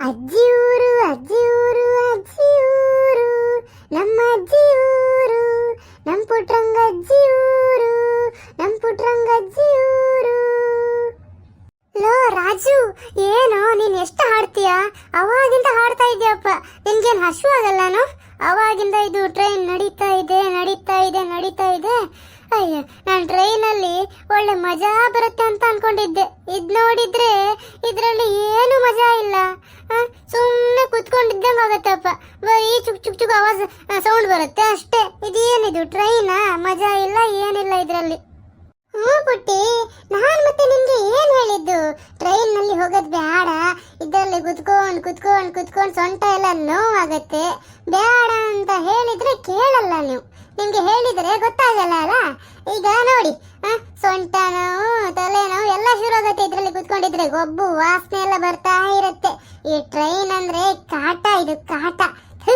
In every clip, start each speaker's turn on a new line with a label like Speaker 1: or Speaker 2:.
Speaker 1: ಅಜ್ಜಿಯೂರು ಅಜ್ಜಿಯೂರು ಅಜ್ಜಿಯೂರು ನಮ್ಮ ಅಜ್ಜಿಯೂರು, ನಮ್ಮ ಪುಟ್ರಂಗ ಅಜ್ಜಿಯೂರು, ನಮ್ಮ ಪುಟ್ರಂಗ ಅಜ್ಜಿಯೂರು. ಲೋ ರಾಜು, ಏನೋ, ನೀನು ಎಷ್ಟು ಹಾಡ್ತೀಯ? ಅವಾಗಿಂದ ಹಾಡ್ತಾ ಇದೆಯಪ್ಪ. ನಿನ್ಗೇನು ಹಶು ಆಗಲ್ಲನೋ ಅವಾಗಿಂದ ಇದು ಟ್ರೈನ್ ನಡೀತಾ ಇದೆ ನಡೀತಾ ಇದೆ ನಡೀತಾ ಇದೆ. ಅಯ್ಯ, ನಾನು ಟ್ರೈನಲ್ಲಿ ಒಳ್ಳೆ ಮಜಾ ಬರುತ್ತೆ ಅಂತ ಅನ್ಕೊಂಡಿದ್ದೆ. ಇದು ನೋಡಿದ್ರೆ ಇದರಲ್ಲಿ ಏನು ಮಜಾ ಇಲ್ಲ. ಸುಮ್ಮನೆ ಕುತ್ಕೊಂಡಿದ್ದಂಗೆ ಆಗತ್ತಪ್ಪ ಬರೀ ಚುಕ್ ಚುಕ್ ಚುಕ್ ಆವಾಜ್ ಸೌಂಡ್ ಬರುತ್ತೆ ಅಷ್ಟೇ. ಇದೇನಿದು ಟ್ರೈನಾ ಮಜಾ ಇಲ್ಲ, ಏನಿಲ್ಲ ಇದರಲ್ಲಿ. ಹ್ಞೂ ಪುಟ್ಟಿ, ನಾನು ಮತ್ತೆ ನಿಮಗೆ ಏನು ಹೇಳಿದ್ದು? ಟ್ರೈನ್ ಹೋಗೋದು ಹೋಗೋದ್ ಬೇಡ ಇದರಲ್ಲಿ ಕುತ್ಕೊಂಡು ಕುತ್ಕೊಂಡು ಕುತ್ಕೊಂಡು ಸೊಂಟ ಎಲ್ಲ ನೋವಾಗತ್ತೆ. ಬೇಡ ಅಂತ ಹೇಳಿದರೆ ಕೇಳಲ್ಲ ನೀವು. ನಿಮ್ಗೆ ಹೇಳಿದ್ರೆ ಗೊತ್ತಾಗಲ್ಲ ಅಲ್ಲ? ಈಗ ನೋಡಿ ಸೊಂಟ ನೋವು, ತಲೆ ನೋವು ಎಲ್ಲ ಶುರು ಆಗುತ್ತೆ ಇದ್ರಲ್ಲಿ ಕುತ್ಕೊಂಡಿದ್ರೆ ಗೊಬ್ಬು, ವಾಸನೆ ಎಲ್ಲ ಬರ್ತಾ ಇರುತ್ತೆ. ಈ ಟ್ರೈನ್ ಅಂದ್ರೆ ಕಾಟ, ಇದು ಕಾಟ. ಹೇ,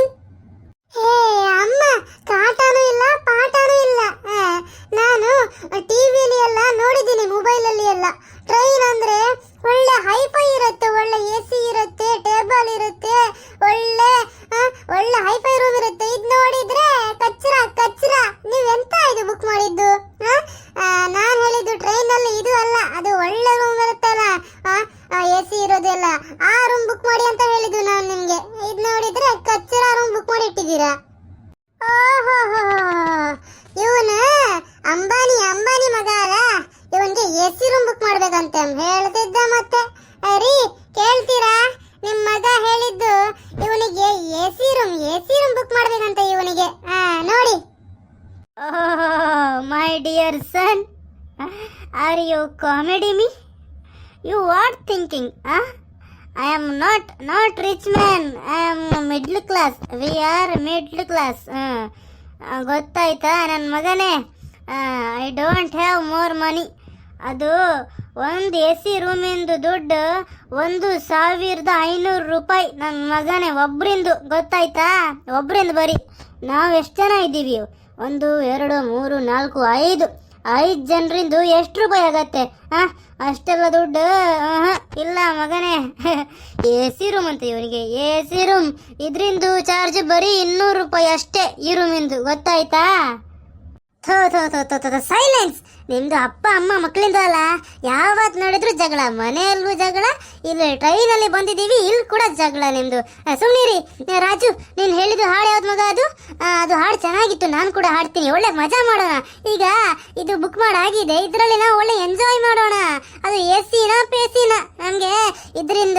Speaker 1: ಅಮ್ಮ, ಕಾಟನೂ ಇಲ್ಲ ಪಾಠನೂ ಇಲ್ಲ. ನಾನು ಟಿವಿಲಿ ಎಲ್ಲ ನೋಡಿದ್ದೀನಿ ಮೊಬೈಲಲ್ಲಿ ಎಲ್ಲ. ಟ್ರೈನ್ ಅಂದ್ರೆ ಒಳ್ಳೆ ಹೈಫೈ ಇರುತ್ತೆ, ಒಳ್ಳೆ ಎ ಸಿ ಇರುತ್ತೆ ಟೇಬಲ್ ಇರುತ್ತೆ, ಒಳ್ಳೆ ಒಳ್ಳೆ ಹೈಫೈ ರೂಮ್ ಇರುತ್ತೆ. ಇದು ನೋಡಿದ್ರೆ ಕಚ್ಚರ ಕಚ್ಚರ ನೀವು ಎಂತ ಇದು ಬುಕ್ ಮಾಡಿದ್ದು ನಾನು ಹೇಳಿದ್ದು ಟ್ರೈನ್ ಅಲ್ಲಿ ಇದು ಅಲ್ಲ, ಅದು ಒಳ್ಳೆ ರೂಮ್ ಇರುತ್ತಲ್ಲ ಎ ಸಿ ಇರೋದೆಲ್ಲ. ಆ ರೂಮ್ ಬುಕ್ ಮಾಡಿ ಅಂತ ಹೇಳಿದ್ದು ನಾನು ನಿಮಗೆ. ಇದು ನೋಡಿದ್ರೆ ಕಚ್ಚರ ರೂಮ್ ಬುಕ್ ಮಾಡಿ ಇಟ್ಟಿದ್ದೀರಾ? ಇವನ ಅಂಬಾನಿ ಅಂಬಾನಿ ಮಗ ಅಲ್ಲ? ಇವನ್ಗೆ ಎ ಸಿ ರೂಮ್ ಬುಕ್ ಮಾಡ್ಬೇಕಂತೆ ಹೇಳ್ತಿದ್ದ ಮತ್ತೆ? ರೀ ಕೇಳ್ತೀರಾ? ನಿಮ್ ಮಗ ಹೇಳಿದ್ದು ಇವನಿಗೆ A C room A C room book ಮಾಡ್ಬೇಕಂತ ಇವನಿಗೆ. ಆ, ನೋಡಿ. My dear son. Are you comedy me? You what thinking I am not not rich man. I am middle class. We are middle class. ಗೊತ್ತಾಯ್ತಾ ನನ್ನ ಮಗನೇ? I don't have more money. ಅದು ಒಂದು A C ರೂಮಿಂದು ದುಡ್ಡು ಒಂದು ಸಾವಿರದ ಐನೂರು ರೂಪಾಯಿ. ನನ್ನ ಮಗನೇ ಒಬ್ಬರಿಂದು ಗೊತ್ತಾಯ್ತಾ? ಒಬ್ರಿಂದ ಬರೀ. ನಾವು ಎಷ್ಟು ಜನ ಇದ್ದೀವಿ? ಒಂದು, ಎರಡು, ಮೂರು, ನಾಲ್ಕು, ಐದು. ಐದು ಜನರಿಂದು ಎಷ್ಟು ರೂಪಾಯಿ ಆಗತ್ತೆ? ಹಾಂ ಅಷ್ಟೆಲ್ಲ ದುಡ್ಡು? ಇಲ್ಲ ಮಗನೇ. ಎ ಸಿ ರೂಮ್ ಅಂತ ಇವನಿಗೆ. ಎ ಸಿ ರೂಮ್ ಇದರಿಂದು ಚಾರ್ಜ್ ಬರೀ ಇನ್ನೂರು ರೂಪಾಯಿ ಅಷ್ಟೇ ಈ ರೂಮಿಂದು ಗೊತ್ತಾಯ್ತಾ? ಥೋ ಥೋ ಥೋ ಥೋ ಥೋ ಸೈಲೆನ್ಸ್ ನಿಮ್ದು ಅಪ್ಪ ಅಮ್ಮ ಮಕ್ಕಳಿಂದ ಅಲ್ಲ ಯಾವತ್ತು ನೋಡಿದ್ರು ಜಗಳ ಮನೆಯಲ್ಲೂ ಜಗಳ ಇಲ್ಲಿ ಟ್ರೈನಲ್ಲಿ ಬಂದಿದ್ದೀವಿ ಇಲ್ಲಿ ಕೂಡ ಜಗಳ ನಿಮ್ದು. ಆ, ಸುಮ್ನಿರಿ. ರಾಜು ನೀನು ಹೇಳಿದ್ದು ಹಾಡು ಯಾವ್ದು ಮಗ ಅದು? ಅದು ಹಾಡು ಚೆನ್ನಾಗಿತ್ತು ನಾನು ಕೂಡ ಹಾಡ್ತೀನಿ. ಒಳ್ಳೆ ಮಜಾ ಮಾಡೋಣ. ಈಗ ಇದು ಬುಕ್ ಮಾಡಾಗಿದೆ ಇದರಲ್ಲಿ ನಾವು ಒಳ್ಳೆ ಎಂಜಾಯ್ ಮಾಡೋಣ. ಅದು ಎ ಸಿನ ಪೇಸಿನ? ನಮಗೆ ಇದರಿಂದ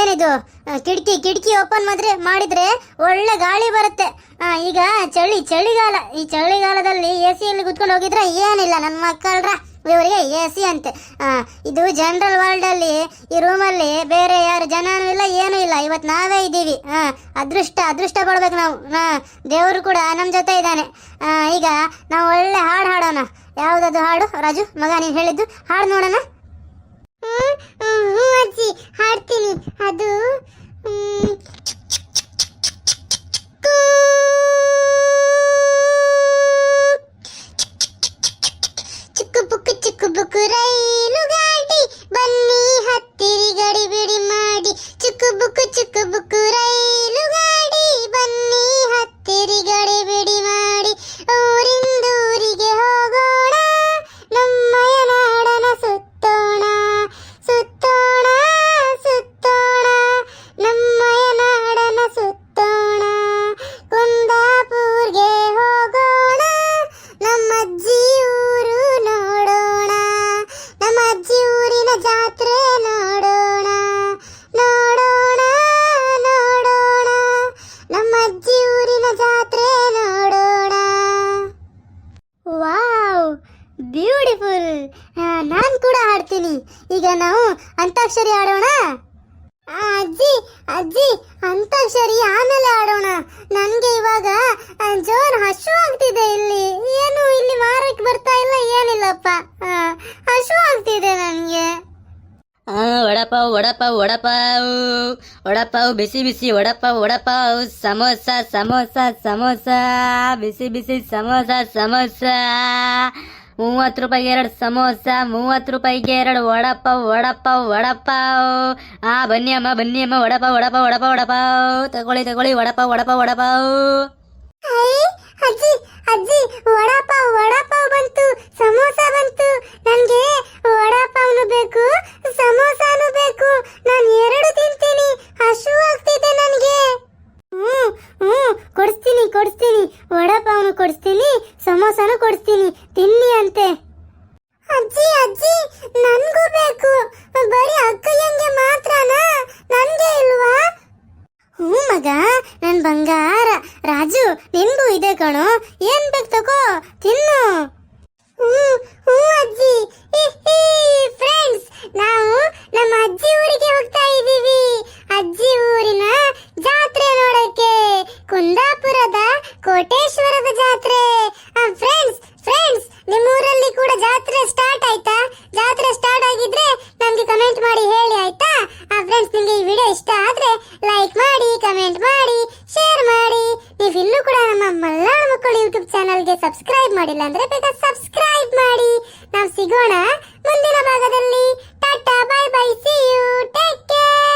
Speaker 1: ಏನಿದು? ಕಿಟಕಿ ಕಿಟಕಿ ಓಪನ್ ಮಾಡಿದ್ರೆ ಮಾಡಿದರೆ ಒಳ್ಳೆ ಗಾಳಿ ಬರುತ್ತೆ. ಈಗ ಚಳಿ, ಚಳಿಗಾಲ. ಈ ಚಳಿಗಾಲದಲ್ಲಿ ಎ ಸಿಯಲ್ಲಿ ಕುತ್ಕೊಂಡು ಹೋಗಿದ್ರೆ ಏನಿಲ್ಲ. ನನ್ನ ಮಕ್ಕಳ್ರ, ಇವರಿಗೆ ಎ ಸಿ ಅಂತೆ ಇದು ಜನರಲ್ ವರ್ಲ್ಡಲ್ಲಿ ಈ ರೂಮಲ್ಲಿ ಬೇರೆ ಯಾರು ಜನನೂ ಇಲ್ಲ, ಏನೂ ಇಲ್ಲ. ಇವತ್ತು ನಾವೇ ಇದ್ದೀವಿ. ಅದೃಷ್ಟ ಅದೃಷ್ಟ ಪಡ್ಬೇಕು ನಾವು. ದೇವರು ಕೂಡ ನಮ್ಮ ಜೊತೆ ಇದ್ದಾನೆ. ಈಗ ನಾವು ಒಳ್ಳೆ ಹಾಡು ಹಾಡೋಣ. ಯಾವುದದು ಹಾಡು? ರಾಜು, ಮಗ, ನೀನು ಹೇಳಿದ್ದು ಹಾಡು ನೋಡೋಣ. ಹ್ಞೂ ಅಜ್ಜಿ, ಹಾಡ್ತೀನಿ. ಅದು ಅಂತಾಕ್ಷರಿ ಆಡೋಣ? ಅಜ್ಜಿ ಅಜ್ಜಿ ಅಂತಾಕ್ಷರಿ ಆಮೇಲೆ ಆಡೋಣ. ನನಗೆ ಇವಾಗ ಜೋರು ಹಶು ಆಗ್ತಿದೆ ಇಲ್ಲಿ. ಏನು ಇಲ್ಲಿ ಮಾರಕ್ಕೆ ಬರ್ತಾ ಇಲ್ಲ, ಏನಿಲ್ಲಪ್ಪ. ಹಸು ಆಗ್ತಿದೆ ನನಗೆ.
Speaker 2: ಒಡಪಾವ್ ವಡಪಾವ್ ವಡಪಾವ್. ವಡಪಾವ್, ಬಿಸಿ ಬಿಸಿ, ವಡಪಾವ್ ವಡಪಾವ್. ಸಮೋಸ ಸಮೋಸ ಸಮೋಸ. ಬಿಸಿ ಬಿಸಿ, ಸಮೋಸ ಸಮೋಸ. ಮೂವತ್ತು ರೂಪಾಯಿಗೆ ಎರಡು ಸಮೋಸ ಮೂವತ್ತು ರೂಪಾಯಿಗೆ ಎರಡು ವಡಪಾವ್ ವಡಪಾವ್ ವಡಪಾವ್. ಆ ಬನ್ನಿ ಅಮ್ಮ ಬನ್ನಿ ಅಮ್ಮ ವಡಪಾವ್ ವಡಪಾವ್ ವಡಪಾವ್ ವಡಪಾವ್. ತಗೊಳ್ಳಿ ತಗೊಳ್ಳಿ ವಡಪಾವ್ ವಡಪಾವ್ ವಡಪಾವ್.
Speaker 1: ಐ, ಅಜ್ಜಿ ಅಜ್ಜಿ ವಡಾಪಾವ್ ವಡಾಪಾವ್ ಬಂತು ಸಮೋಸ ಬಂತು ನನ್ಗೆ ವಡಾಪಾವ್ನು ಬೇಕು ಸಮೋಸಾನು ಬೇಕು ನಾನು ಎರಡು ತಿಂತೀನಿ ಹಸು ಆಗ್ತಿದೆ ನನಗೆ ಹ್ಮ್ ಹ್ಮ್ ಕೊಡಿಸ್ತೀನಿ ಕೊಡಿಸ್ತೀನಿ. ವಡಾಪಾವ್ನು ಕೊಡಿಸ್ತೀನಿ, ಸಮೋಸನೂ ಕೊಡಿಸ್ತೀನಿ. ತಿನ್ನಿ ಅಂತೆ. ಅಜ್ಜಿ ಅಜ್ಜಿ, ನನಗೂ ಬೇಕು. ಬರೀ ಅಕ್ಕಯ್ಯಂಗೆ ಮಾತ್ರನಾ? ನನಗೆ ಇಲ್ವಾ? ಹ್ಞೂ ಮಗ ನನ್ನ ಬಂಗಾರ. ರಾಜು, ನಿನ್ಗೂ ಇದೆ ಕಣೋ. ಏನ್ ಬೇಕು ತಗೋ, ತಿನ್ನು. ಹ್ಞೂ ಹ್ಞೂ ಅಜ್ಜಿ. ಜಾತ್ರೆ ಸ್ಟಾರ್ಟ್ ಆಯ್ತಾ? ಜಾತ್ರೆ ಸ್ಟಾರ್ಟ್ ಆಗಿದ್ರೆ ನಮ್ಗೆ ಕಮೆಂಟ್ ಮಾಡಿ ಹೇಳಿ, ಆಯ್ತಾ? ಆ ಫ್ರೆಂಡ್ಸ್ ನಿಮಗೆ ಈ ವಿಡಿಯೋ ಇಷ್ಟ ಆದ್ರೆ ಲೈಕ್ ಮಾಡಿ ಕಮೆಂಟ್ ಮಾಡಿ ಶೇರ್ ಮಾಡಿ. ನೀವು ಇನ್ನೂ ಕೂಡ ನಮ್ಮ ಮಲ್ಲಾ ಮಕ್ಕಳು ಯೂಟ್ಯೂಬ್ ಚಾನಲ್ಗೆ ಸಬ್ಸ್ಕ್ರೈಬ್ ಮಾಡಿಲ್ಲ ಅಂದ್ರೆ ಬೇಗ ಸಬ್ಸ್ಕ್ರೈಬ್ ಮಾಡಿ. ನಾವು ಸಿಗೋಣ ಮುಂದಿನ ಭಾಗದಲ್ಲಿ. Tata bye bye see you take care